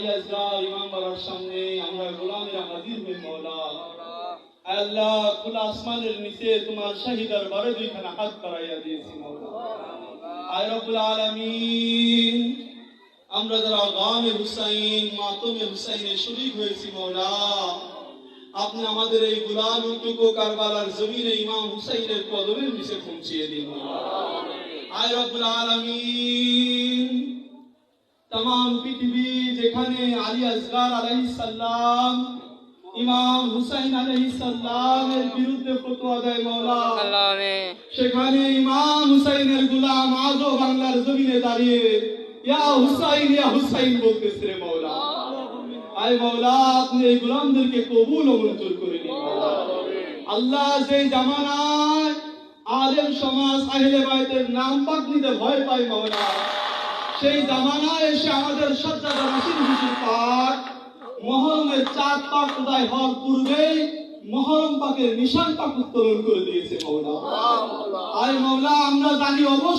আলী ইমাম বাবার সামনে আমরা গোলামেরা হাজির হই মৌলা। আল্লাহ। খোলা আসমানের নিচে তোমার শাহিদার বারে দুইখানা হাত বাড়াইয়া দিয়েছি মৌলা। আয় রব্বুল আলামিন। আমরা যারা গামে হুসাইন মাতমে হুসাইনের শরীক হয়েছি মৌলা। আপনি আমাদের এই গুলামটুকু কারবালার জমিনে ইমাম হুসাইনের কদমের নিচে পৌঁছিয়ে দিন আয় রব্বুল আলামিন। तमाम পৃথিবী যেখানে আলী আসগার আলাইহিস সালাম ইমাম হুসাইন আলাইহিস সালামের বিরুদ্ধে ফতোয়া দেয় মাওলা সেখানে ইমাম হুসাইনের গোলাম আজও বাংলার জমিনে দাঁড়িয়ে ইয়া হুসাইন ইয়া হুসাইন বলতেছে রে মাওলা আয় মাওলা আপনি এই গোলামদেরকে কবুল ও মঞ্জুর করে নিন মাওলা। আল্লাহ সেই জামানায় আলেম সমাজ আহলে বাইতের নাম পাক নিতে ভয় পায় মাওলা সেই জামানায় এসে আমাদের সজ্জাদা নাসির হুজুর পাক মহরমের চার পাক উদয় হওয়ার পূর্বেই মহরম পাকের নিশান পাক উত্তোলন করে দিয়েছে মৌলা আরে মৌলা আমরা জানি অবশ্য